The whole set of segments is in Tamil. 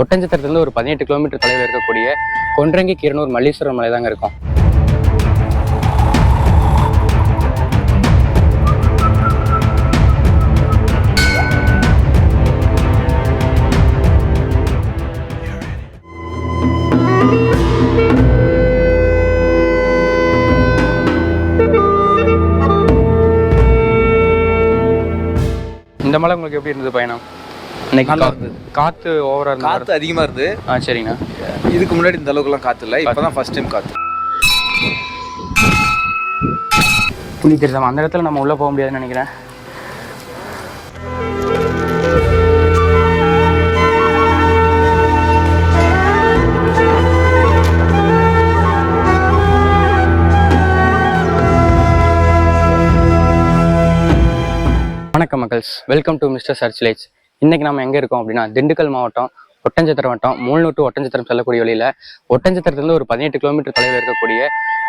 ஒட்டஞ்சத்திரத்துலேருந்து ஒரு பதினெட்டு கிலோமீட்டர் தொலைவில் இருக்கக்கூடிய கொன்றங்கி கீரனூர் மல்லீஸ்வரர் மலை தாங்க இருக்கும். இந்த மலை உங்களுக்கு எப்படி இருந்தது பயணம்? இன்னைக்கு நல்லா இருந்தது. காத்து ஓவரா இருந்தது காத்து அதிகமா இருந்து ஆ சரிங்கண்ணா. இதுக்கு முன்னாடி இந்த அளவுக்குலாம் காத்து இல்லை. இப்பதான் ஃபர்ஸ்ட் டைம் காத்து. புளி தெரியுதா அந்த இடத்துல நம்ம உள்ள போக முடியாதுன்னு நினைக்கிறேன். வணக்கம் மக்கள்ஸ். Welcome to mister search lights இன்னைக்கு நம்ம எங்க இருக்கோம் அப்படின்னா திண்டுக்கல் மாவட்டம் ஒட்டஞ்சத்திரம் வட்டம் மூணு டு ஒட்டஞ்சத்திரம் செல்லக்கூடிய வழியில ஒட்டஞ்சத்திரத்துலேருந்து ஒரு பதினெட்டு கிலோமீட்டர் தொலைவில் இருக்கக்கூடிய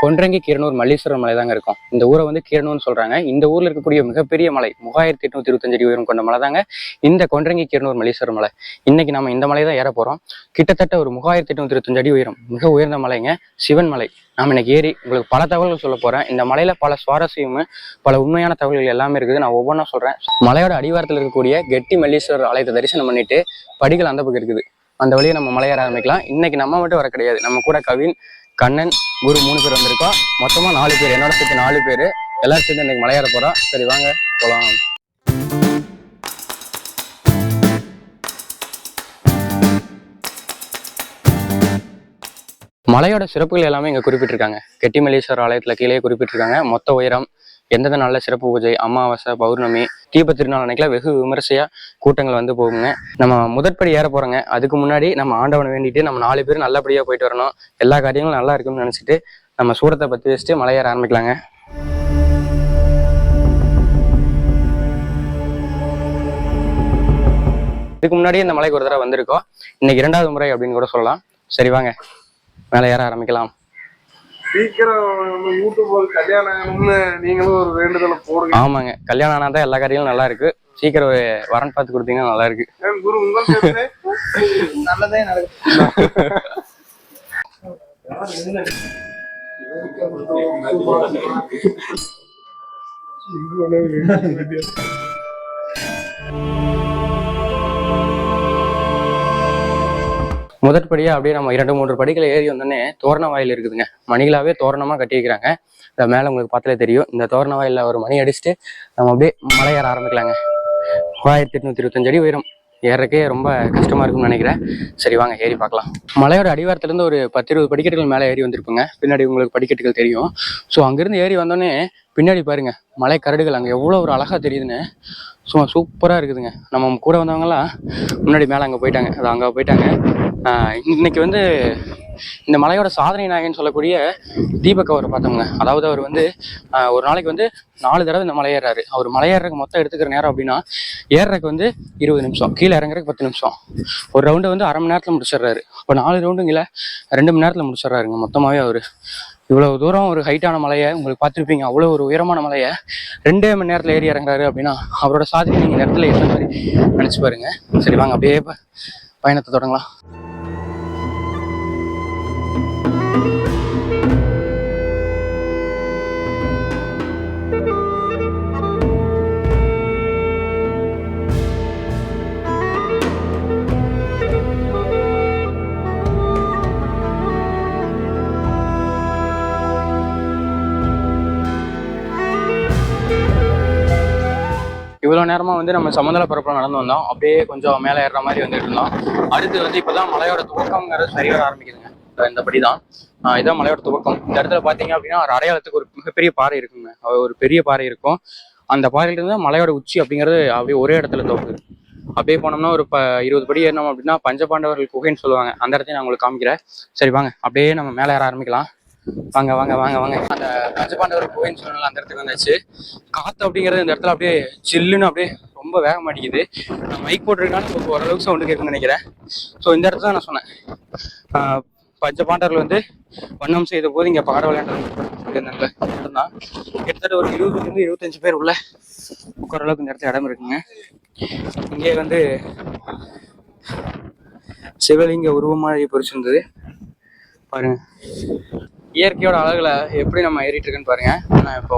கொன்றங்கி கீரனூர் மல்லீஸ்வரர் மலை தாங்க இருக்கும். இந்த ஊரை வந்து கீரனூர்னு சொல்றாங்க. இந்த ஊர்ல இருக்கக்கூடிய மிகப்பெரிய மலை மூவாயிரத்தி எட்நூத்தி இருபத்தஞ்சு அடி உயரம் கொண்ட மலை தாங்க. இந்த கொன்றங்கி கீரனூர் மல்லீஸ்வரர் மலை. இன்னைக்கு நம்ம இந்த மலை தான் ஏற போறோம். கிட்டத்தட்ட ஒரு மூவாயிரத்தி எட்நூத்தி இருபத்தஞ்சு அடி உயரம். மிக உயர்ந்த மலைங்க சிவன் மலை. நாம இன்னைக்கு ஏறி உங்களுக்கு பல தகவல்கள் சொல்ல போறேன். இந்த மலையில பல சுவாரஸ்யமும் பல உண்மையான தகவல்கள் எல்லாமே இருக்குது. நான் ஒவ்வொன்றா சொல்றேன். மலையோட அடிவாரத்தில் இருக்கக்கூடிய கெட்டி மல்லீஸ்வரர் ஆலயத்தை தரிசனம் பண்ணிட்டு படிகள் அந்த பக்கம் இருக்குது. அந்த வழியை நம்ம மலையேற ஆரம்பிக்கலாம். இன்னைக்கு நம்ம மட்டும் வர கிடையாது. நம்ம கூட கவின் கண்ணன் குரு மூணு பேர் வந்திருக்கோம். மொத்தமா நாலு பேர். என்னோட சேர்த்து நாலு பேர். எல்லாரும் சேர்ந்து இன்னைக்கு மலையேற போறோம். சரி வாங்க போலாம். மலையோட சிறப்புகள் எல்லாமே இங்க குறிப்பிட்டிருக்காங்க. கெட்டிமல்லீஸ்வரர் ஆலயத்துல கீழே குறிப்பிட்டிருக்காங்க. மொத்த உயரம் எந்தெந்த நாளில் சிறப்பு பூஜை அமாவாசை பௌர்ணமி தீப திருநாள் அன்னைக்கெல்லாம் வெகு விமர்சையாக கூட்டங்கள் வந்து போகுங்க. நம்ம முதற்படி ஏற போகிறோங்க அதுக்கு முன்னாடி நம்ம ஆண்டவனை வேண்டிட்டு நம்ம நாலு பேர் நல்லபடியாக போயிட்டு வரணும். எல்லா காரியங்களும் நல்லா இருக்கும்னு நினச்சிட்டு நம்ம சூரத்தை பற்றி வச்சுட்டு மலையேற ஆரம்பிக்கலாங்க. இதுக்கு முன்னாடியே இந்த மலைக்கு ஒரு தடவை வந்திருக்கோம். இன்னைக்கு இரண்டாவது முறை அப்படின்னு கூட சொல்லலாம். சரி வாங்க மேலே ஏற ஆரம்பிக்கலாம். சீக்கிரம் யூடியூப் ஒரு கல்யாணம் ஆகணும்னு நீங்களும் ஒரு வேண்டுதலை போடுங்க. ஆமாங்க. கல்யாணம் ஆனால் தான் எல்லா காரியங்களும் நல்லா இருக்கு. சீக்கிரம் வரன் பார்த்து கொடுத்தீங்கன்னா நல்லா இருக்கு. குரு உங்கள் நல்லதே நடக்கும். முதற்படியாக அப்படியே நம்ம இரண்டு மூன்று படிகளை ஏறி வந்தோடனே தோரண வாயில் இருக்குதுங்க. மணிகளாவே தோரணமா கட்டி வைக்கிறாங்க. இந்த மேலே உங்களுக்கு பார்த்தாலே தெரியும். இந்த தோரண வாயிலில் ஒரு மணி அடிச்சுட்டு நம்ம அப்படியே மலை ஏற ஆரம்பிக்கலாங்க. மூவாயிரத்தி எட்நூத்தி இருபத்தஞ்சு அடி உயரம். ஏறக்கே ரொம்ப கஷ்டமா இருக்கும்னு நினைக்கிறேன். சரி வாங்க ஏறி பார்க்கலாம். மலையோட அடிவாரத்துலேருந்து ஒரு பத்து இருபது படிக்கட்டுகள் மேலே ஏறி வந்திருப்பேங்க. பின்னாடி உங்களுக்கு படிக்கட்டுகள் தெரியும். ஸோ அங்கிருந்து ஏறி வந்தோடனே பின்னாடி பாருங்க மலை கரடுகள் அங்கே எவ்வளோ ஒரு அழகா தெரியுதுன்னு. சும்மா சூப்பராக இருக்குதுங்க. நம்ம கூட வந்தவங்கலாம் முன்னாடி மேலே அங்கே போயிட்டாங்க. அது அங்கே போயிட்டாங்க. இன்னைக்கு வந்து இந்த மலையோட சாதனை நாயகன் சொல்லக்கூடிய தீபக் அவரை பார்த்தோங்க அதாவது அவர் வந்து ஒரு நாளைக்கு வந்து நாலு தடவை இந்த மலை ஏறாரு அவர் மலை மொத்தம் எடுத்துக்கிற நேரம் அப்படின்னா ஏறுறதுக்கு வந்து இருபது நிமிஷம். கீழே இறங்குறதுக்கு பத்து நிமிஷம். ஒரு ரவுண்டு வந்து அரை மணி நேரத்தில் முடிச்சிடுறாரு. இப்போ நாலு ரவுண்டுங்கள ரெண்டு மணி நேரத்தில் முடிச்சிடுறாருங்க மொத்தமாகவே அவர். இவ்வளவு தூரம் ஒரு ஹைட்டான மலையை உங்களுக்கு பார்த்துருப்பீங்க. அவ்வளோ ஒரு உயரமான மலையை ரெண்டே மணி நேரத்தில் ஏறி இறங்குறாரு அப்படின்னா அவரோட சாதனை நீங்கள் இந்த இடத்துல மாதிரி நினச்சி பாருங்க. சரி வாங்க அப்படியே பயணத்தை தொடங்கலாம். இவ்வளோ நேரமாக வந்து நம்ம சமதள பரப்பில் நடந்து வந்தோம். அப்படியே கொஞ்சம் மேலே ஏறுற மாதிரி வந்துட்டு இருந்தோம். அடுத்து வந்து இப்போதான் மலையோட துவக்கம்ங்கிறது சரி வர ஆரம்பிக்குதுங்க இந்த- படி தான் இதான் மலையோட துவக்கம். இந்த இடத்துல பார்த்தீங்க அப்படின்னா ஒரு அடையாளத்துக்கு ஒரு மிகப்பெரிய பாறை இருக்குங்க. ஒரு பெரிய பாறை இருக்கும். அந்த பாறையிலிருந்து மலையோட உச்சி அப்படிங்கிறது அப்படியே ஒரே இடத்துல துவக்குது அப்படியே போனோம்னா ஒரு ப இருபது படி ஏறினோம் அப்படின்னா பஞ்சபாண்டவர்கள் குகைன்னு சொல்லுவாங்க. அந்த இடத்தையும் நான் உங்களுக்கு காமிக்கிறேன். சரி வாங்க. அப்படியே நம்ம மேலே ஏற ஆரம்பிக்கலாம். வாங்க வாங்க வாங்க வாங்க. அந்த பஞ்சபாண்டவர் குகைன்னு சொன்னால அந்த இடத்துக்கு வந்தாச்சு. காத்து அப்படிங்கிறது இந்த இடத்துல அப்படியே சில்லுன்னு அப்படியே ரொம்ப வேக மாட்டேங்குது நான் மைக் போட்டிருக்கான்னு இப்போ ஓரளவுக்கு சவுண்டு கேட்குன்னு நினைக்கிறேன். ஸோ இந்த இடத்துல நான் சொன்னேன். ஆஹ் பஞ்ச பாண்டவர்கள் வந்து வண்ணம் செய்த போது இங்கே பாட விளையாண்டு தான் கிட்டத்தட்ட ஒரு இருபதுலேருந்து இருபத்தஞ்சு பேர் உள்ள உட்கார அளவுக்கு இந்த இடத்துல இடம் இருக்குங்க. இங்கே வந்து சிவலிங்க உருவமாக பொறிச்சிருந்தது. பாருங்க. இயற்கையோட அழகில் எப்படி நம்ம ஏறிட்டு இருக்குன்னு பாருங்க. இப்போது இப்போ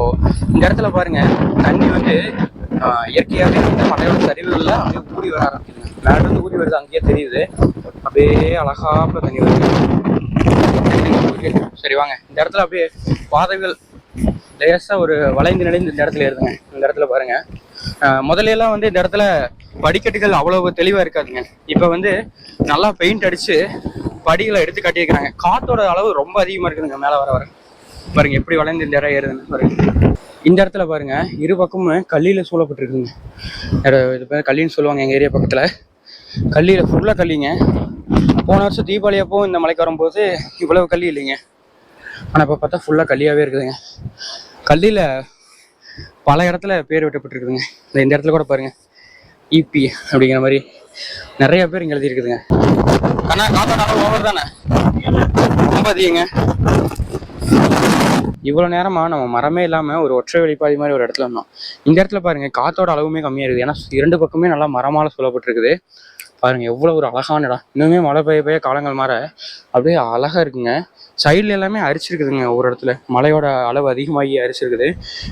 இந்த இடத்துல பாருங்க தண்ணி வந்து இயற்கையாகவே வந்து மலையோட சரிவுகளில் அப்படியே ஊறி வர ஆரம்பிக்குதுங்க. மேலே வந்து ஊறி வருது அங்கேயே தெரியுது. அப்படியே அழகாக தண்ணி வருது. சரி வாங்க. இந்த இடத்துல அப்படியே பாதைகள் லேசாக ஒரு வளைந்து நிலைந்து இந்த இடத்துல இருக்குங்க இந்த இடத்துல பாருங்க. ஆஹ் வந்து இந்த இடத்துல படிக்கட்டுகள் அவ்வளவு தெளிவாக இருக்காதுங்க. இப்போ வந்து நல்லா பெயிண்ட் அடித்து படிகளை எடுத்து காட்டியிருக்கிறாங்க. காத்தோட அளவு ரொம்ப அதிகமாக இருக்குதுங்க மேலே வர வர. பாருங்க எப்படி வளைந்து இந்த இடம் ஏறுதுன்னு பாருங்க. இந்த இடத்துல பாருங்க இரு பக்கமும் கல்லியில் சூழப்பட்டிருக்குங்க இது பேர் கல்லின்னு சொல்லுவாங்க எங்கள் ஏரியா பக்கத்தில். கல்லியில் ஃபுல்லாக கல்லிங்க. போன வருஷம் தீபாவளி அப்போ இந்த மலைக்கு வரும்போது இவ்வளவு கல்லி இல்லைங்க. ஆனால் இப்போ பார்த்தா ஃபுல்லாக கல்லியாகவே இருக்குதுங்க. கல்லியில் பல இடத்துல பேர் விட்டப்பட்டிருக்குதுங்க. இந்த இந்த இடத்துல கூட பாருங்கள் இபி அப்படிங்கிற மாதிரி நிறைய பேர் இங்கே எழுதியிருக்குதுங்க. அண்ணா காத்தோட அளவு ஓவர் தானே? ரொம்ப அதிகங்க இவ்வளவு நேரமா நம்ம மரமே இல்லாம ஒரு ஒற்றை வெளிப்பாதி மாதிரி ஒரு இடத்துல இருந்தோம். இந்த இடத்துல பாருங்க காற்றோட அளவுமே கம்மியாக இருக்குது. ஏன்னா இரண்டு பக்கமே நல்லா மரமால சொல்லப்பட்டிருக்குது பாருங்க எவ்வளோ ஒரு அழகான இடம் இன்னுமே மழை பெய்ய பெய்ய காலங்கள் மாற அப்படியே அழகாக இருக்குங்க. சைடில் எல்லாமே அரிச்சிருக்குதுங்க ஒரு இடத்துல. மழையோட அளவு அதிகமாகி அரிச்சிருக்குது.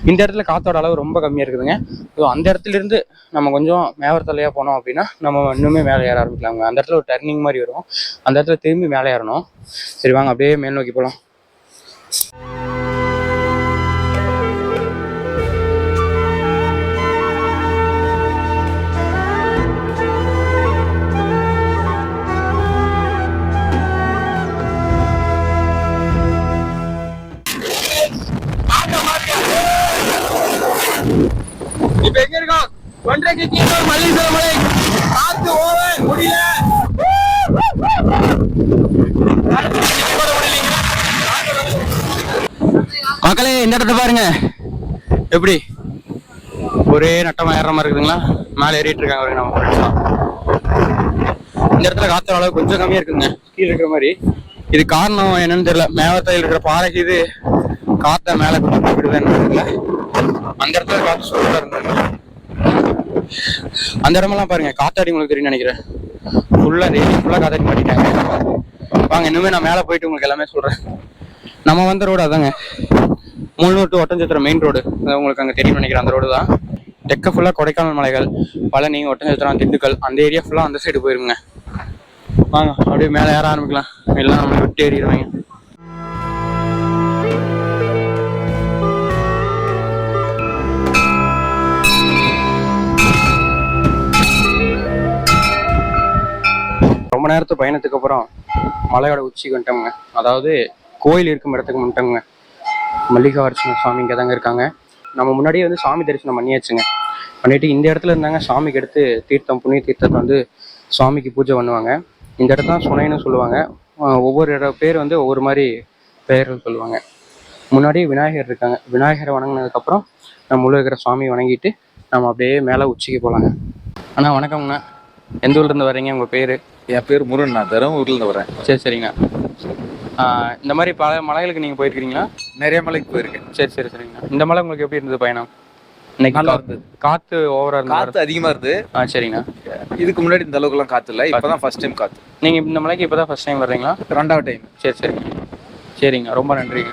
இந்த இடத்துல காற்றோட அளவு ரொம்ப கம்மியாக இருக்குதுங்க. ஸோ அந்த இடத்துல இருந்து நம்ம கொஞ்சம் மேவரத்தலையாக போனோம் அப்படின்னா நம்ம இன்னுமே மேலே ஏற ஆரம்பிக்கலாங்க. அந்த இடத்துல ஒரு டர்னிங் மாதிரி வரும். அந்த இடத்துல திரும்பி மேலே ஏறணும். சரி வாங்க அப்படியே மேல் நோக்கி போகலாம் மக்களே இந்த இடத்த பாருங்க. எப்படி? ஒரே நட்டமா ஏற மாதிரி இருக்குதுங்களா? மேலே ஏறிட்டு இருக்காங்க பாருங்க நம்ம இந்த இடத்துல காத்தோட அளவு கொஞ்சம் கம்மியா இருக்குங்க கீழே இருக்கிற மாதிரி. இது காரணம் என்னன்னு தெரியல. மேவத்தையில் இருக்கிற பாறைக்கு இது காத்த மேல போய் விடுதுன்னு தெரியல. அந்த இடத்துல காத்து சூப்பரா இருந்தது அந்த இடமெல்லாம் பாருங்க. காத்தாடி உங்களுக்கு தெரியும் நினைக்கிறேன். ஃபுல்லா டெய்லி ஃபுல்லா காத்தாடி மாட்டிட்டாங்க. வாங்க இன்னுமே நான் மேல போயிட்டு உங்களுக்கு எல்லாமே சொல்றேன். நம்ம வந்த ரோடு அதாங்க. மூணு டு ஒட்டஞ்சத்திரம் மெயின் ரோடு உங்களுக்கு அங்கே தெரியும் நினைக்கிறேன் அந்த ரோடு தான். தெக்க ஃபுல்லாக கொடைக்கானல் மலைகள் பழனி ஒட்டஞ்சத்திரம் திண்டுக்கல் அந்த ஏரியா ஃபுல்லாக அந்த சைடு போயிருங்க. வாங்க அப்படியே மேலே ஏற ஆரம்பிக்கலாம். எல்லாம் நம்மளை விட்டு ஏறிடுவாங்க. ரொம்ப நேரத்து பயணத்துக்கு அப்புறம் மலையோட உச்சிக்கு வந்துட்டோங்க அதாவது கோயில் இருக்கும் இடத்துக்கு வந்துட்டோங்க மல்லிகார்ஜுன சுவாமி இங்கே தாங்க இருக்காங்க. நம்ம முன்னாடியே வந்து சாமி தரிசனம் பண்ணியாச்சுங்க. பண்ணிட்டு இந்த இடத்துல இருந்தாங்க சாமிக்கு எடுத்து தீர்த்தம் புண்ணிய தீர்த்தத்தை வந்து சுவாமிக்கு பூஜை பண்ணுவாங்க. இந்த இடத்த தான் சுனைன்னு சொல்லுவாங்க. ஒவ்வொரு இட பேர் வந்து ஒவ்வொரு மாதிரி பெயர்கள் சொல்லுவாங்க. முன்னாடி விநாயகர் இருக்காங்க. விநாயகரை வணங்கினதுக்கப்புறம் நம்ம உள்ள இருக்கிற சுவாமியை வணங்கிட்டு நம்ம அப்படியே மேலே உச்சிக்கு போகலாங்க அண்ணா வணக்கம்ண்ணா எந்த ஊர்ல இருந்து வர்றீங்க? உங்கள் பேர்? என் பேர் முருகன் நான் தருமபுரில இருந்து வரேன் சரி சரிங்க ஆஹ் இந்த மாதிரி பல மலைகளுக்கு நீங்கள் போயிருக்கிறீங்களா நிறைய மலைக்கு போயிருக்கேன். சரி சரி சரிங்கண்ணா இந்த மலை உங்களுக்கு எப்படி இருந்தது பயணம்? இன்னைக்கு காத்து ஓவரா காத்து அதிகமா இருந்து ஆ சரிங்கண்ணா. இதுக்கு முன்னாடி இந்த அளவுக்கு எல்லாம் காத்து இல்ல. இப்பதான் ஃபர்ஸ்ட் டைம் காத்து. நீங்க இந்த மலைக்கு இப்பதான் ஃபர்ஸ்ட் டைம் வர்றீங்களா? ரெண்டாவது டைம் சரி சரி. சரிங்க. ரொம்ப நன்றிங்க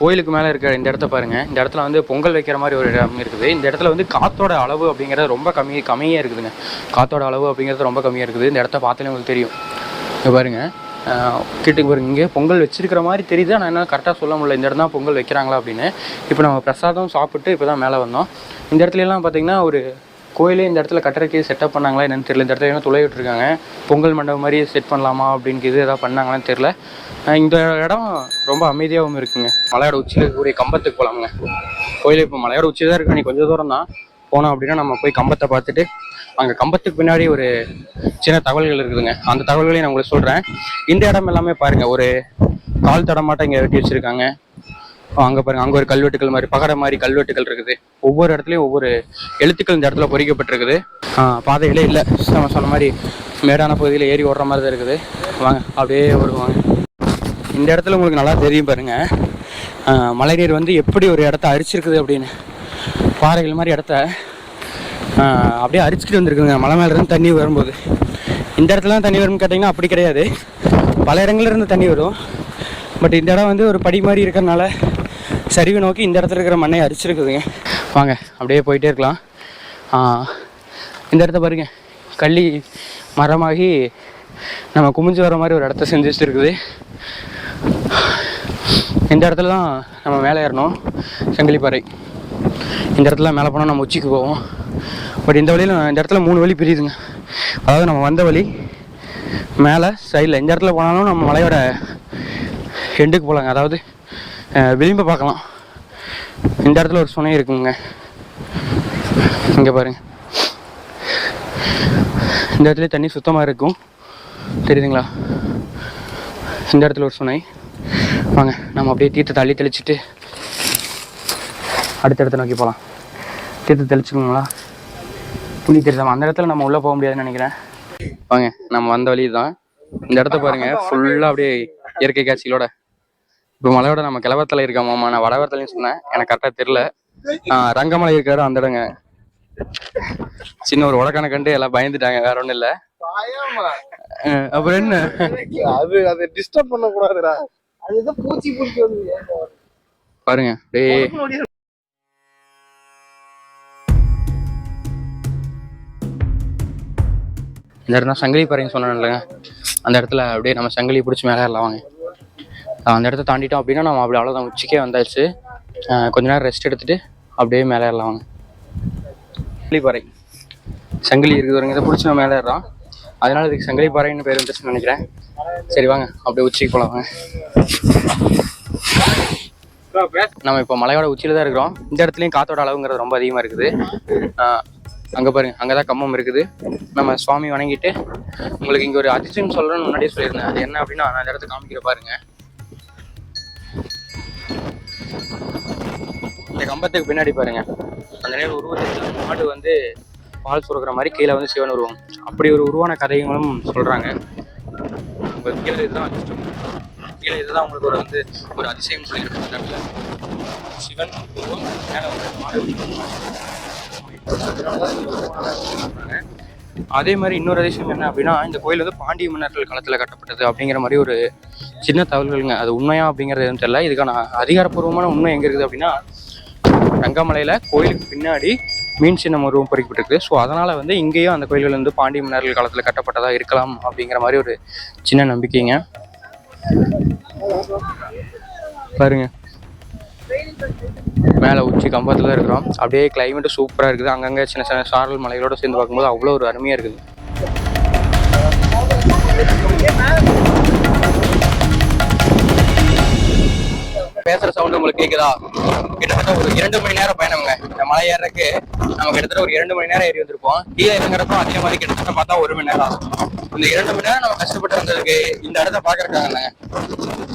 கோயிலுக்கு மேலே இருக்கிற இந்த இடத்த பாருங்க. இந்த இடத்துல வந்து பொங்கல் வைக்கிற மாதிரி ஒரு இடம் இருக்குது. இந்த இடத்துல வந்து காத்தோட அளவு அப்படிங்கிறது ரொம்ப கம்மி கம்மியாக இருக்குதுங்க. காத்தோட அளவு அப்படிங்கிறது ரொம்ப கம்மியாக இருக்குது. இந்த இடத்த பார்த்தாலே உங்களுக்கு தெரியும். இங்க பாருங்க. ஆஹ் கிட்டக்கு பாருங்க. இங்கே பொங்கல் வச்சிருக்கிற மாதிரி தெரியுது. ஆனால் என்ன கரெக்டாக சொல்ல முடியல. இந்த இடம் தான் பொங்கல் வைக்கிறாங்களா அப்படின்னு. இப்போ நம்ம பிரசாதம் சாப்பிட்டு இப்போ தான் மேலே வந்தோம். இந்த இடத்துலலாம் பார்த்தீங்கன்னா ஒரு கோயிலே இந்த இடத்துல கட்டுறதுக்கு செட்டப் பண்ணாங்களா என்னன்னு தெரியல. இந்த இடத்துல என்ன துளை விட்டுருக்காங்க. பொங்கல் மண்டபம் மாதிரி செட் பண்ணலாமா அப்படின்னு இது எதாவது பண்ணாங்களான்னு தெரியல. இந்த இடம் ரொம்ப அமைதியாகவும் இருக்குங்க. மலையோட உச்சியில் இருக்கக்கூடிய கம்பத்துக்கு போகலாமுங்க கோயில் இப்போ மலையோட உச்சி தான் இருக்கு. நீ கொஞ்சம் தூரம் தான் போனோம் அப்படின்னா நம்ம போய் கம்பத்தை பார்த்துட்டு அங்கே கம்பத்துக்கு பின்னாடி ஒரு சின்ன தகவல்கள் இருக்குதுங்க. அந்த தகவல்களையும் நான் உங்களுக்கு சொல்கிறேன் இந்த இடம் எல்லாமே பாருங்கள் ஒரு கால் தடமாட்டம் இங்கே வெட்டி வச்சிருக்காங்க. அங்கே பாருங்க அங்கே ஒரு கல்வெட்டுகள் மாதிரி பகட மாதிரி கல்வெட்டுகள் இருக்குது. ஒவ்வொரு இடத்துலையும் ஒவ்வொரு எழுத்துக்கள் இந்த இடத்துல பொறிக்கப்பட்டிருக்குது. பாதையிலே பாதைகளே இல்லை. நம்ம சொன்ன மாதிரி மேடான பகுதியில் ஏறி ஓடுற மாதிரி தான் இருக்குது. வாங்க அப்படியே வருவாங்க இந்த இடத்துல உங்களுக்கு நல்லா தெரியும் பாருங்கள் ஆ, மழைநீர் வந்து எப்படி ஒரு இடத்த அரிச்சிருக்குது அப்படின்னு. பாறைகள் மாதிரி இடத்த அப்படியே அரிச்சுக்கிட்டு வந்திருக்குதுங்க மலை மேலேருந்து தண்ணி வரும்போது. இந்த இடத்துல தான் தண்ணி வரும்னு கேட்டிங்கன்னா அப்படி கிடையாது. பல இடங்கள்லேருந்து தண்ணி வரும். பட் இந்த இடம் வந்து ஒரு படி மாதிரி இருக்கிறனால சரிவு நோக்கி இந்த இடத்துல இருக்கிற மண்ணை அரிச்சிருக்குதுங்க. வாங்க அப்படியே போயிட்டே இருக்கலாம். இந்த இடத்த பாருங்க. கள்ளி மரமாகி நம்ம குமிஞ்சு வர மாதிரி ஒரு இடத்த செஞ்சு வச்சுருக்குது இந்த இடத்துல தான் நம்ம மேலே ஏறணும். செங்கிலிப்பாறை. இந்த இடத்துல மேலே போனால் நம்ம உச்சிக்கு போவோம். பட் இந்த வழியில் இந்த இடத்துல மூணு வழி பிரியுதுங்க. அதாவது நம்ம வந்த வழி மேலே சைடில் இந்த இடத்துல போனாலும் நம்ம மலையோட எண்டுக்கு போகலாங்க. அதாவது அஹ், விளிம்பை பார்க்கலாம். இந்த இடத்துல ஒரு சுனை இருக்குங்க. இங்கே பாருங்க. இந்த இடத்துல தண்ணி சுத்தமாக இருக்கும். தெரியுதுங்களா? இந்த இடத்துல ஒரு சுனை. வாங்க நம்ம அப்படியே தீர்த்த தள்ளி தெளிச்சிட்டு அடுத்த இடத்த நோக்கி போகலாம். தீர்த்த தெளிச்சுக்கோங்களா? புனி தீர்த்தம் அந்த இடத்துல நம்ம உள்ளே போக முடியாதுன்னு நினைக்கிறேன். வாங்க நம்ம வந்த வழி தான் இந்த இடத்த பாருங்க ஃபுல்லாக அப்படியே இயற்கை காட்சிகளோட. இப்போ மலையோட நம்ம கிளவரத்தில் இருக்க மாமா. நான் வடவரத்துலையும் சொன்னேன். எனக்கு கரெக்டாக தெரில ரங்கமலை இருக்காரு அந்த இடங்க. சின்ன ஒரு உடக்கான கண்டு எல்லாம் பயந்துட்டாங்க வேற ஒன்றும் இல்லை. அப்புறம் என்ன? அது அதை டிஸ்டர்ப் பண்ண கூடாதுடா அது ஏதோ பூச்சி பூச்சி வந்து பாருங்க அப்படியே இந்த இடம் தான் சங்கிலி பாறைன்னு சொன்னேன்லங்க அந்த இடத்துல அப்படியே நம்ம சங்கிலி பிடிச்சி மேலே ஏறலாம் வாங்க. அந்த இடத்த தாண்டிட்டோம் அப்படின்னா நம்ம அப்படி அவ்வளோதான் உச்சிக்கே வந்தாச்சு. கொஞ்ச நேரம் ரெஸ்ட் எடுத்துகிட்டு அப்படியே மேலே ஏறலாம் வாங்க. சங்கிலி பாறை. சங்கிலி இருக்குது பாருங்க இதை பிடிச்சி நம்ம மேலே ஏறலாம். அதனால இதுக்கு சங்கிலி பாறைன்னு பேர் வந்துச்சுன்னு நினைக்கிறேன். சரி வாங்க அப்படியே உச்சிக்கு போகலாம் வாங்க. நம்ம இப்போ மலையோட உச்சியில் தான் இருக்கிறோம். இந்த இடத்துலையும் காற்றோட அளவுங்கிறது ரொம்ப அதிகமாக இருக்குது. அங்கே பாருங்கள் அங்கே தான் கம்பம் இருக்குது. நம்ம சுவாமி வணங்கிட்டு உங்களுக்கு இங்கே ஒரு அதிசயம் சொல்கிறேன்னு முன்னாடியே சொல்லியிருந்தேன். அது என்ன அப்படின்னா நான் அந்த இடத்த காமிக்கிற பாருங்க. இந்த கம்பத்துக்கு பின்னாடி பாருங்க. அந்த நேரம் உருவத்தில் மாடு வந்து பால் சுரக்கிற மாதிரி கீழே வந்து சிவன் உருவம். அப்படி ஒரு உருவான கதைகளும் சொல்கிறாங்க உங்களுக்கு கீழே இதுதான் அதிர்ஷ்டம். கீழே இதுதான் உங்களுக்கு ஒரு வந்து ஒரு அதிசயம் சொல்லியிருக்காங்க. சிவன் உருவம் மேலே வந்து மாடு அதே மாதிரி இன்னொரு அதிசயம் என்ன அப்படின்னா இந்த கோயில் வந்து பாண்டிய மன்னர்கள் காலத்தில் கட்டப்பட்டது அப்படிங்கிற மாதிரி ஒரு சின்ன தகவல்களுங்க. அது உண்மையா அப்படிங்கிறது எதுவும் தெரியல. இதுக்கான அதிகாரப்பூர்வமான உண்மை எங்கே இருக்குது அப்படின்னா ரங்கமலையில் கோயிலுக்கு பின்னாடி மீன் சின்னம் உருவம் பொறிக்கப்பட்டிருக்கு ஸோ அதனால் வந்து இங்கேயும் அந்த கோயில்கள் வந்து பாண்டிய மன்னர்கள் காலத்தில் கட்டப்பட்டதாக இருக்கலாம் அப்படிங்கிற மாதிரி ஒரு சின்ன நம்பிக்கைங்க. பாருங்கள் மேலே உச்சி கம்பத்தில் தான் இருக்கிறோம். அப்படியே கிளைமேட் சூப்பராக இருக்குது. அங்கங்கே சின்ன சின்ன சாரல் மலைகளோடு சேர்ந்து பார்க்கும்போது அவ்வளோ ஒரு அருமையாக இருக்குது. பேசுகிற சவுண்ட் உங்களுக்கு கேட்குதா கிட்டத்தட்ட ஒரு இரண்டு மணி நேரம் பயணம்ங்க. இந்த மலை ஏறக்கு நம்ம கிட்டத்தட்ட ஒரு இரண்டு மணி நேரம் ஏறி வந்திருப்போம். கீழே இறங்குறப்போ அதே மாதிரி கிட்டத்தட்ட பார்த்தா ஒரு மணி நேரம் ஆகும். இந்த இரண்டு மணி நேரம் நம்ம கஷ்டப்பட்டு வந்ததுக்கு இந்த இடத்த பாக்குறதுக்காங்க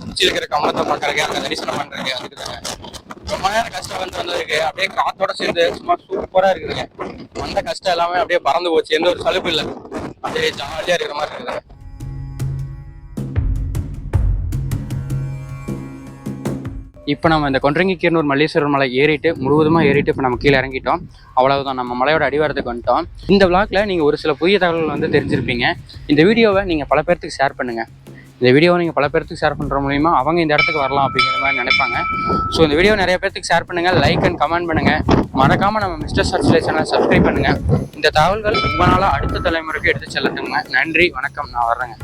உச்சி இருக்கிற கம்பத்தை பார்க்கறக்கு அங்க தரிசனம் பண்ணுறதுக்கு அதுக்கு தாங்க. ரொம்ப நேரம் கஷ்டம் வந்து வந்ததுக்கு அப்படியே காத்தோட சேர்ந்து சும்மா சூப்பரா இருக்குதுங்க. வந்த கஷ்டம் எல்லாமே அப்படியே பறந்து போச்சு. எந்த ஒரு சலுப்பு இல்லை. அப்படியே ஜாலியா இருக்கிற மாதிரி இருக்குதுங்க இப்போ நம்ம இந்த கொன்றங்கி கீரனூர் மல்லேஸ்வரர் மலை ஏறிட்டு முழுவதுமாக ஏறிட்டு இப்போ நம்ம கீழே இறங்கிட்டோம். அவ்வளவுதான். நம்ம மலையோட அடிவாரத்துக்கு வந்துட்டோம். இந்த விளாக்ல நீங்கள் ஒரு சில புதிய தகவல்கள் வந்து தெரிஞ்சிருப்பீங்க. இந்த வீடியோவை நீங்கள் பல பேர்த்துக்கு ஷேர் பண்ணுங்கள் இந்த வீடியோவை நீங்கள் பல பேர்த்துக்கு ஷேர் பண்ணுற மூலிமா அவங்க இந்த இடத்துக்கு வரலாம் அப்படிங்கிற மாதிரி நினைப்பாங்க. ஸோ இந்த வீடியோ நிறைய பேர்த்துக்கு ஷேர் பண்ணுங்கள் லைக் அண்ட் கமெண்ட் பண்ணுங்கள் மறக்காமல் நம்ம மிஸ்டர் சர்ச்லே சேனலை சப்ஸ்கிரைப் பண்ணுங்கள் இந்த தகவல்கள் உங்களால் அடுத்த தலைமுறைக்கு எடுத்து செல்லட்டுங்க. நன்றி வணக்கம். நான் வர்றேங்க.